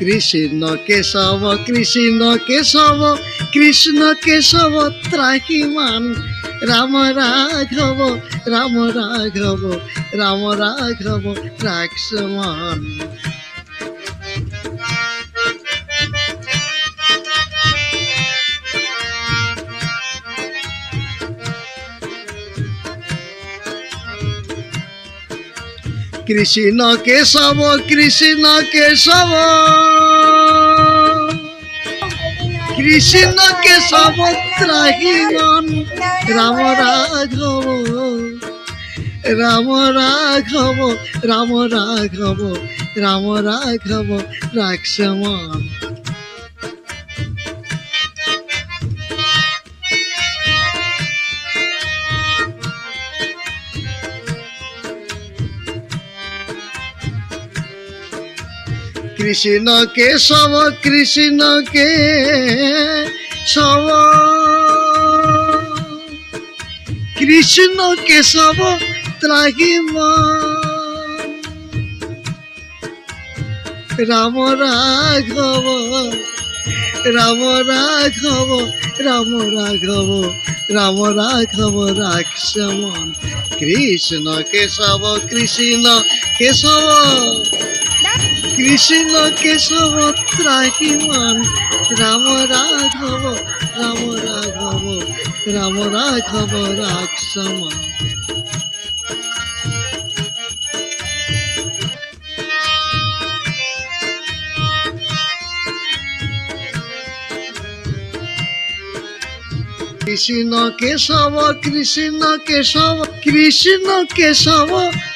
কৃষ্ণ কেশব কৃষ্ণ কেশব কৃষ্ণ কেশব ত্রাহিমান। রাম রাঘব রাম রাঘব রাম রাঘব রাক্ষমান কৃষ্ণ কেশব কৃষ্ণ কেশব। কৃষ্ণ কেশব ত্রাহীন, রাম রাঘব রাম রাঘব রাম রাঘব রাম রাঘব রাক্ষমান কৃষ্ণ কেশব কৃষ্ণ কে শব কৃষ্ণ কেশব ত্রাহিম রাম রাঘব রাম রাঘব রাম রাঘব রাম রাঘব রাক্ষমন কৃষ্ণ কেশব কৃষ্ণ কেশব কৃষ্ণ কেশব ত্রাহিমান। রাম রাঘব রাম রাঘব রাম রাঘব রাক্ষমা কৃষ্ণ কেশব কৃষ্ণ কেশব কৃষ্ণ কেশব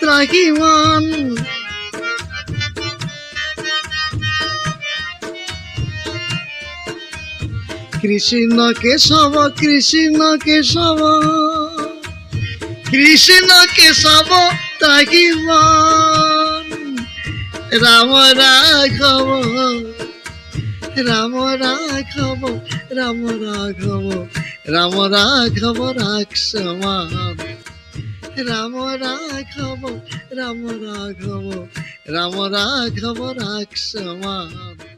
ত্রাহিমান। কৃষ্ণ কেশব কৃষ্ণ কেশব। কৃষ্ণ কেশব তাহিমান রাম রাঘব রাম রাঘব রাম রাঘব রাম রাঘব রাক্ষমান রাম রাঘব রাম রাঘব রাম রাঘব রাক্ষমান